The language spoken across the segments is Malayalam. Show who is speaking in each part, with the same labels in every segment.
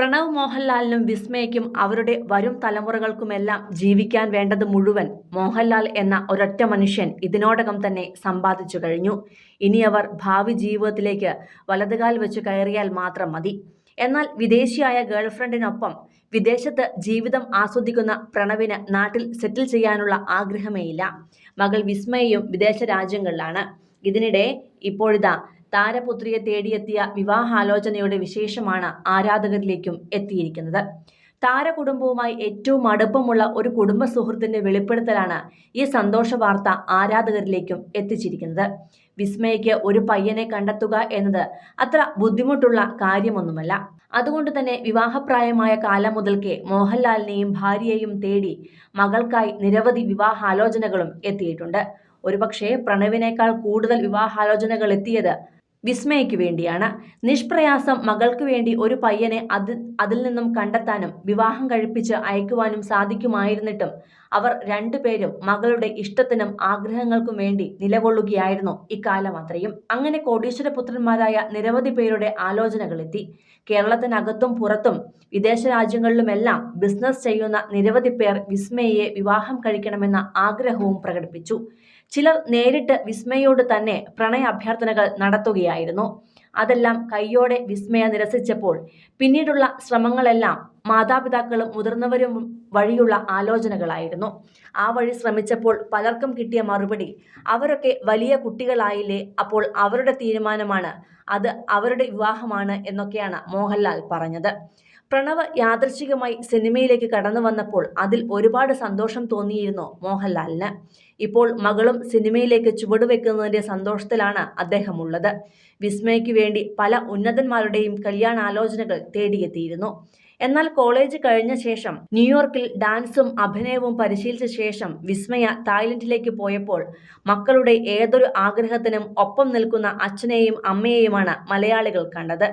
Speaker 1: പ്രണവ് മോഹൻലാലിനും വിസ്മയയ്ക്കും അവരുടെ വരും തലമുറകൾക്കുമെല്ലാം ജീവിക്കാൻ വേണ്ടത് മുഴുവൻ മോഹൻലാൽ എന്ന ഒരൊറ്റ മനുഷ്യൻ ഇതിനോടകം തന്നെ സമ്പാദിച്ചു കഴിഞ്ഞു. ഇനി അവർ ഭാവി ജീവിതത്തിലേക്ക് വലതുകാൽ വെച്ച് കയറിയാൽ മാത്രം മതി. എന്നാൽ വിദേശിയായ ഗേൾഫ്രണ്ടിനൊപ്പം വിദേശത്ത് ജീവിതം ആസ്വദിക്കുന്ന പ്രണവിന് നാട്ടിൽ സെറ്റിൽ ചെയ്യാനുള്ള ആഗ്രഹമേയില്ല. മകൾ വിസ്മയയും വിദേശ രാജ്യങ്ങളിലാണ്. ഇതിനിടെ ഇപ്പോഴിതാ താരപുത്രിയെ തേടിയെത്തിയ വിവാഹാലോചനയുടെ വിശേഷമാണ് ആരാധകരിലേക്കും എത്തിയിരിക്കുന്നത്. താരകുടുംബവുമായി ഏറ്റവും അടുപ്പമുള്ള ഒരു കുടുംബ സുഹൃത്തിന്റെ വെളിപ്പെടുത്തലാണ് ഈ സന്തോഷ വാർത്ത ആരാധകരിലേക്കും എത്തിച്ചിരിക്കുന്നത്. വിസ്മയയ്ക്ക് ഒരു പയ്യനെ കണ്ടെത്തുക എന്നത് അത്ര ബുദ്ധിമുട്ടുള്ള കാര്യമൊന്നുമല്ല. അതുകൊണ്ട് തന്നെ വിവാഹപ്രായമായ കാലം മുതൽക്കേ മോഹൻലാലിനെയും ഭാര്യയെയും തേടി മകൾക്കായി നിരവധി വിവാഹാലോചനകളും എത്തിയിട്ടുണ്ട്. ഒരുപക്ഷെ പ്രണവിനേക്കാൾ കൂടുതൽ വിവാഹാലോചനകൾ എത്തിയത് വിസ്മയയ്ക്ക് വേണ്ടിയാണ്. നിഷ്പ്രയാസം മകൾക്ക് വേണ്ടി ഒരു പയ്യനെ അത് അതിൽ നിന്നും കണ്ടെത്താനും വിവാഹം കഴിപ്പിച്ച് അയക്കുവാനും സാധിക്കുമായിരുന്നിട്ടും അവർ രണ്ടുപേരും മകളുടെ ഇഷ്ടത്തിനും ആഗ്രഹങ്ങൾക്കും വേണ്ടി നിലകൊള്ളുകയായിരുന്നു ഇക്കാലം അത്രയും. അങ്ങനെ കോടീശ്വരപുത്രന്മാരായ നിരവധി പേരുടെ ആലോചനകളെത്തി. കേരളത്തിനകത്തും പുറത്തും വിദേശ രാജ്യങ്ങളിലുമെല്ലാം ബിസിനസ് ചെയ്യുന്ന നിരവധി പേർ വിസ്മയെ വിവാഹം കഴിക്കണമെന്ന ആഗ്രഹവും പ്രകടിപ്പിച്ചു. ചിലർ നേരിട്ട് വിസ്മയോട് തന്നെ പ്രണയ അഭ്യർത്ഥനകൾ നടത്തുകയായിരുന്നു. അതെല്ലാം കയ്യോടെ വിസ്മയ നിരസിച്ചപ്പോൾ പിന്നീടുള്ള ശ്രമങ്ങളെല്ലാം മാതാപിതാക്കളും മുതിർന്നവരും വഴിയുള്ള ആലോചനകളായിരുന്നു. ആ വഴി ശ്രമിച്ചപ്പോൾ പലർക്കും കിട്ടിയ മറുപടി അവരൊക്കെ വലിയ കുട്ടികളായില്ലേ അപ്പോൾ അവരുടെ തീരുമാനമാണ് അത് അവരുടെ വിവാഹമാണ് എന്നൊക്കെയാണ് മോഹൻലാൽ പറഞ്ഞത്. പ്രണവ് യാദൃശികമായി സിനിമയിലേക്ക് കടന്നു വന്നപ്പോൾ അതിൽ ഒരുപാട് സന്തോഷം തോന്നിയിരുന്നു മോഹൻലാലിന്. ഇപ്പോൾ മകളും സിനിമയിലേക്ക് ചുവടുവെക്കുന്നതിന്റെ സന്തോഷത്തിലാണ് അദ്ദേഹം ഉള്ളത് വിസ്മയ്ക്ക് വേണ്ടി പല ഉന്നതന്മാരുടെയും കല്യാണാലോചനകൾ തേടിയെത്തിയിരുന്നു. എന്നാൽ കോളേജ് കഴിഞ്ഞ ശേഷം ന്യൂയോർക്കിൽ ഡാൻസും അഭിനയവും പരിശീലിച്ച ശേഷം വിസ്മയ തായ്ലൻഡിലേക്ക് പോയപ്പോൾ മക്കളുടെ ഏതൊരു ആഗ്രഹത്തിനും ഒപ്പം നിൽക്കുന്ന അച്ഛനെയും അമ്മയെയുമാണ് മലയാളികൾ കണ്ടത്.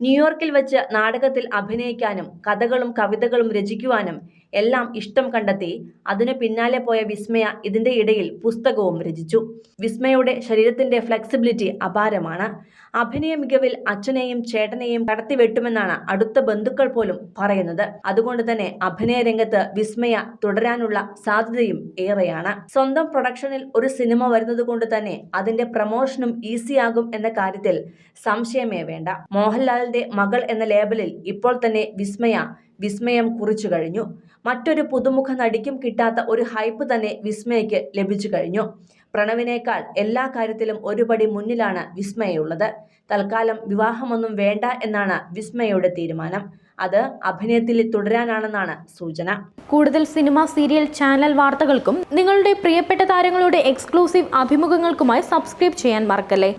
Speaker 1: ന്യൂയോർക്കിൽ വെച്ച് നാടകത്തിൽ അഭിനയിക്കാനും കഥകളും കവിതകളും രചിക്കുവാനും എല്ലാം ഇഷ്ടം കണ്ടെത്തി. അതിനു പിന്നാലെ പോയ വിസ്മയ ഇതിന്റെ ഇടയിൽ പുസ്തകവും രചിച്ചു. വിസ്മയുടെ ശരീരത്തിന്റെ ഫ്ലെക്സിബിലിറ്റി അപാരമാണ്. അഭിനയ മികവിൽ അച്ഛനെയും ചേട്ടനെയും കടത്തിവെട്ടുമെന്നാണ് അടുത്ത ബന്ധുക്കൾ പോലും പറയുന്നത്. അതുകൊണ്ട് തന്നെ അഭിനയ രംഗത്ത് വിസ്മയ തുടരാനുള്ള സാധ്യതയും ഏറെയാണ്. സ്വന്തം പ്രൊഡക്ഷനിൽ ഒരു സിനിമ വരുന്നത് കൊണ്ട് തന്നെ അതിന്റെ പ്രമോഷനും ഈസിയാകും എന്ന കാര്യത്തിൽ സംശയമേ വേണ്ട. മോഹൻലാലിന്റെ മകൾ എന്ന ലേബലിൽ ഇപ്പോൾ തന്നെ വിസ്മയ വിസ്മയം കുറിച്ചു കഴിഞ്ഞു. മറ്റൊരു പുതുമുഖ നടിക്കും കിട്ടാത്ത ഒരു ഹൈപ്പ് തന്നെ വിസ്മയയ്ക്ക് ലഭിച്ചു കഴിഞ്ഞു. പ്രണവിനേക്കാൾ എല്ലാ കാര്യത്തിലും ഒരുപടി മുന്നിലാണ് വിസ്മയുള്ളത് തൽക്കാലം വിവാഹമൊന്നും വേണ്ട എന്നാണ് വിസ്മയയുടെ തീരുമാനം. അത് അഭിനയത്തിൽ തുടരാനാണെന്നാണ് സൂചന.
Speaker 2: കൂടുതൽ സിനിമ സീരിയൽ ചാനൽ വാർത്തകൾക്കും നിങ്ങളുടെ പ്രിയപ്പെട്ട താരങ്ങളുടെ എക്സ്ക്ലൂസീവ് അഭിമുഖങ്ങൾക്കുമായി സബ്സ്ക്രൈബ് ചെയ്യാൻ മറക്കല്ലേ?